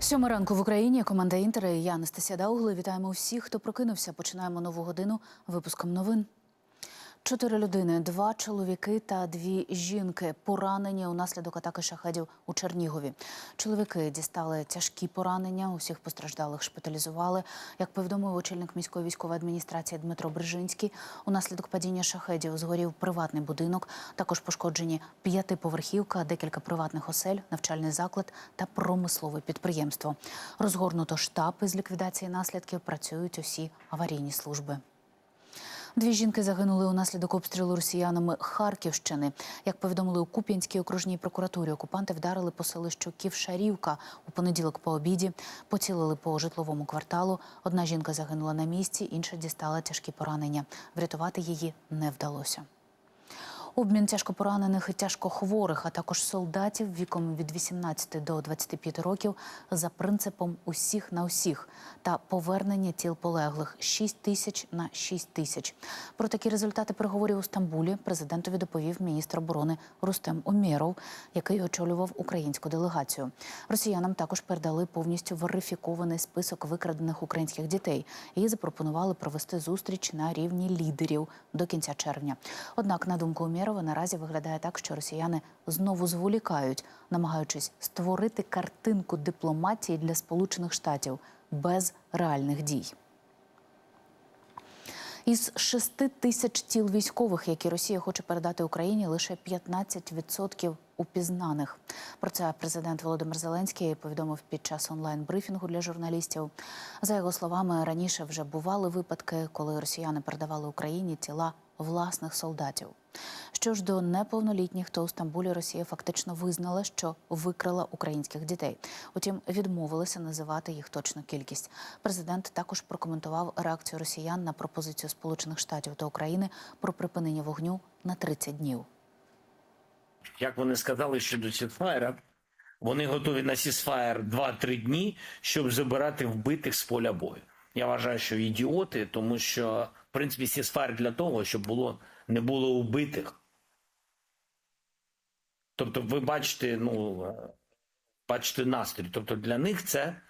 Сьома ранку в Україні. Команда Інтера і я Анастасія Даугли. Вітаємо всіх, хто прокинувся. Починаємо нову годину випуском новин. Чотири людини, два чоловіки та дві жінки поранені унаслідок атаки шахедів у Чернігові. Чоловіки дістали тяжкі поранення. Усіх постраждалих шпиталізували. Як повідомив очільник міської військової адміністрації Дмитро Брижинський, унаслідок падіння шахедів згорів приватний будинок. Також пошкоджені п'ятиповерхівка, декілька приватних осель, навчальний заклад та промислове підприємство. Розгорнуто штаб із ліквідації наслідків. Працюють усі аварійні служби. Дві жінки загинули унаслідок обстрілу росіянами Харківщини. Як повідомили у Куп'янській окружній прокуратурі, окупанти вдарили по селищу Ківшарівка у понеділок по обіді, поцілили по житловому кварталу. Одна жінка загинула на місці, інша дістала тяжкі поранення. Врятувати її не вдалося. Обмін тяжкопоранених і тяжкохворих, а також солдатів віком від 18 до 25 років за принципом усіх на усіх та повернення тіл полеглих 6 тисяч на 6 тисяч. Про такі результати переговорів у Стамбулі президентові доповів міністр оборони Рустем Умєров, який очолював українську делегацію. Росіянам також передали повністю верифікований список викрадених українських дітей і запропонували провести зустріч на рівні лідерів до кінця червня. Однак, на думку Умєрова, наразі виглядає так, що росіяни знову зволікають, намагаючись створити картинку дипломатії для Сполучених Штатів без реальних дій. Із 6 тисяч тіл військових, які Росія хоче передати Україні, лише 15% упізнаних. Про це президент Володимир Зеленський повідомив під час онлайн-брифінгу для журналістів. За його словами, раніше вже бували випадки, коли росіяни передавали Україні тіла власних солдатів. Що ж до неповнолітніх, то у Стамбулі Росія фактично визнала, що викрала українських дітей. Утім, відмовилася називати їх точну кількість. Президент також прокоментував реакцію росіян на пропозицію Сполучених Штатів та України про припинення вогню на 30 днів. Як вони сказали щодо сісфаєра, вони готові на сісфаєр 2-3 дні, щоб забирати вбитих з поля бою. Я вважаю, що ідіоти, тому що в принципі сісфаєр для того, щоб було не було вбитих. Тобто, ви бачите, ну бачите настрій. Тобто для них це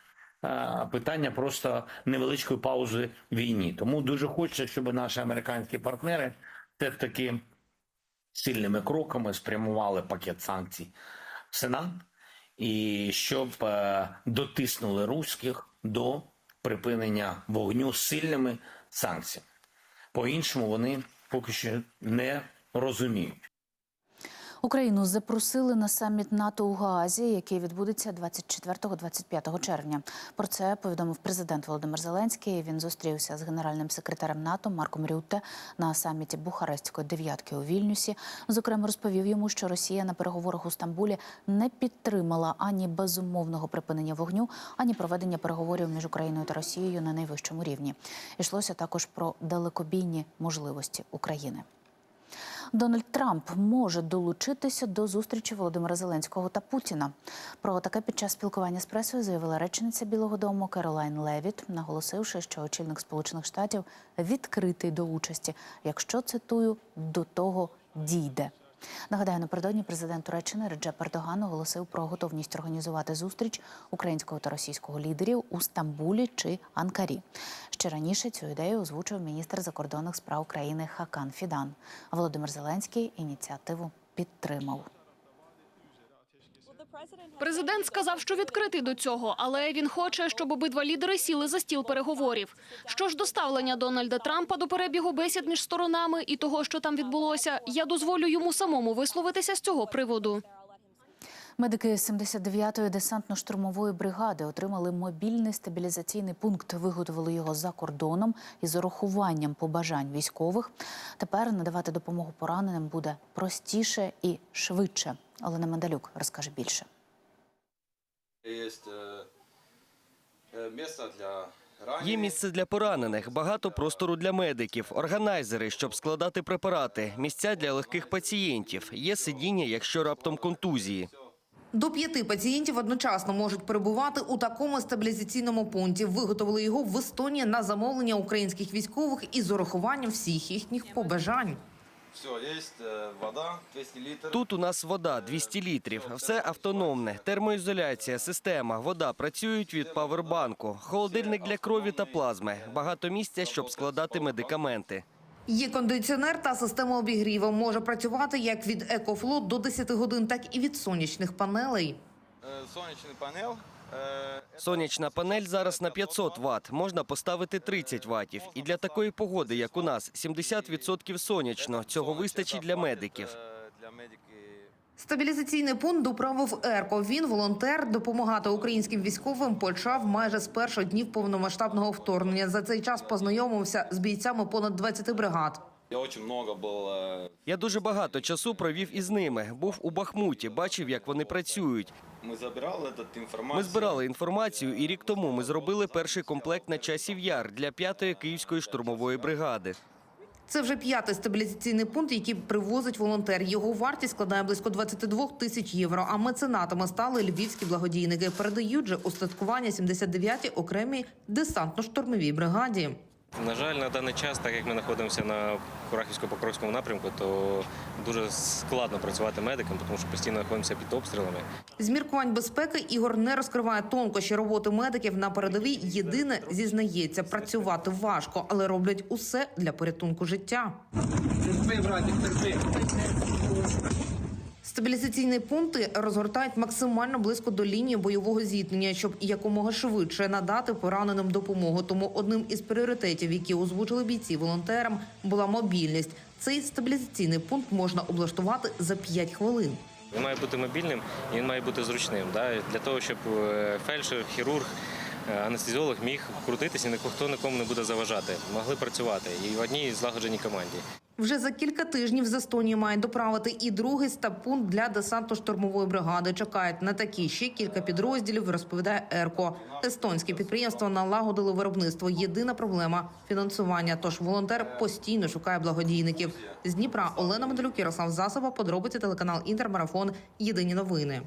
е, питання просто невеличкої паузи війні. Тому дуже хочеться, щоб наші американські партнери все таки сильними кроками спрямували пакет санкцій в Сенат і щоб е, дотиснули руських до припинення вогню сильними санкціями. По-іншому вони поки що не розуміють. Україну запросили на саміт НАТО у Гаазі, який відбудеться 24-25 червня. Про це повідомив президент Володимир Зеленський. Він зустрівся з генеральним секретарем НАТО Марком Рютте на саміті Бухарестської дев'ятки у Вільнюсі. Зокрема, розповів йому, що Росія на переговорах у Стамбулі не підтримала ані безумовного припинення вогню, ані проведення переговорів між Україною та Росією на найвищому рівні. Йшлося також про далекобійні можливості України. Дональд Трамп може долучитися до зустрічі Володимира Зеленського та Путіна. Про таке під час спілкування з пресою заявила речниця Білого Дому Керолайн Левіт, наголосивши, що очільник Сполучених Штатів відкритий до участі, якщо цитую до того дійде. Нагадаю, напередодні президент Туреччини Реджеп Ердоган оголосив про готовність організувати зустріч українського та російського лідерів у Стамбулі чи Анкарі. Ще раніше цю ідею озвучив міністр закордонних справ України Хакан Фідан. Володимир Зеленський ініціативу підтримав. Президент сказав, що відкритий до цього, але він хоче, щоб обидва лідери сіли за стіл переговорів. Що ж до ставлення Дональда Трампа до перебігу бесід між сторонами і того, що там відбулося, я дозволю йому самому висловитися з цього приводу. Медики 79-ї десантно-штурмової бригади отримали мобільний стабілізаційний пункт. Виготовили його за кордоном із урахуванням побажань військових. Тепер надавати допомогу пораненим буде простіше і швидше. Олена Мандалюк розкаже більше. Есть э, э, место для раненых. Є місце для поранених, багато простору для медиків, органайзери, щоб складати препарати, місця для легких пацієнтів. Є сидіння, якщо раптом контузії. До п'яти пацієнтів одночасно можуть перебувати у такому стабілізаційному пункті. Виготовили його в Естонії на замовлення українських військових із урахуванням всіх їхніх побажань. Все, есть э, вода 200 литров. Тут у нас вода 200 літрів. Все автономне, термоізоляція, система, вода працюють від павербанку, холодильник для крові та плазми, багато місця, щоб складати медикаменти. Є кондиціонер та система обігріву. Може працювати як від екофлот до 10 годин, так і від сонячних панелей. Э, солнечный панел. Э, Сонячна панель зараз на 500 Вт, можна поставити 30 ватів. І для такої погоди, як у нас, 70% сонячно. Цього вистачить для медиків. Э, Для медики. Стабілізаційний пункт доправив Ерко. Він волонтер допомагати українським військовим почав майже з перших днів повномасштабного вторгнення. За цей час познайомився з бійцями понад 20 бригад. Я очень много был э, Я дуже багато часу провів із ними. Був у Бахмуті, бачив, як вони працюють. Мы забирали этот информацию. Ми збирали інформацію, і рік тому ми зробили перший комплект на часів яр для п'ятої київської штурмової бригади. Це вже п'ятий стабілізаційний пункт, який привозить волонтер. Його вартість складає близько 22 тисяч євро. А меценатами стали львівські благодійники. Передають же устаткування 79-й окремій десантно-штурмовій бригаді. На жаль, на даний час, так як ми знаходимося на Курахівсько-Покровському напрямку, то дуже складно працювати медикам, тому що постійно знаходимося під обстрілами. З міркувань безпеки Ігор не розкриває тонкощі роботи медиків на передовій. Єдине зізнається, працювати важко, але роблять усе для порятунку життя. Стабілізаційні пункти розгортають максимально близько до лінії бойового зіткнення, щоб якомога швидше надати пораненим допомогу. Тому одним із пріоритетів, які озвучили бійці волонтерам, була мобільність. Цей стабілізаційний пункт можна облаштувати за 5 хвилин. Він має бути мобільним і він має бути зручним. Да? Для того, щоб е, фельдшер, хірург, анестезіолог міг крутитися, ніхто нікому не буде заважати. Могли працювати і в одній злагодженій команді. Вже за кілька тижнів з Естонії мають доправити і другий стаб-пункт для десантно-штурмової бригади. Чекають на такі ще кілька підрозділів. Розповідає Ерко. Естонське підприємство налагодило виробництво. Єдина проблема фінансування. Тож волонтер постійно шукає благодійників. З Дніпра Олена Медалюк, Ярослав Засоба. Подробиці телеканал Інтермарафон. Єдині новини.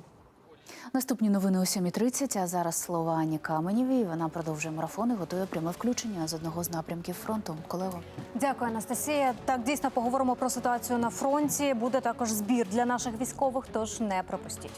Наступні новини о 7.30, а зараз слова Ані Каменєвій. Вона продовжує марафон і готує пряме включення з одного з напрямків фронту. Колего. Дякую, Анастасія. Так дійсно поговоримо про ситуацію на фронті. Буде також збір для наших військових, тож не пропустіть.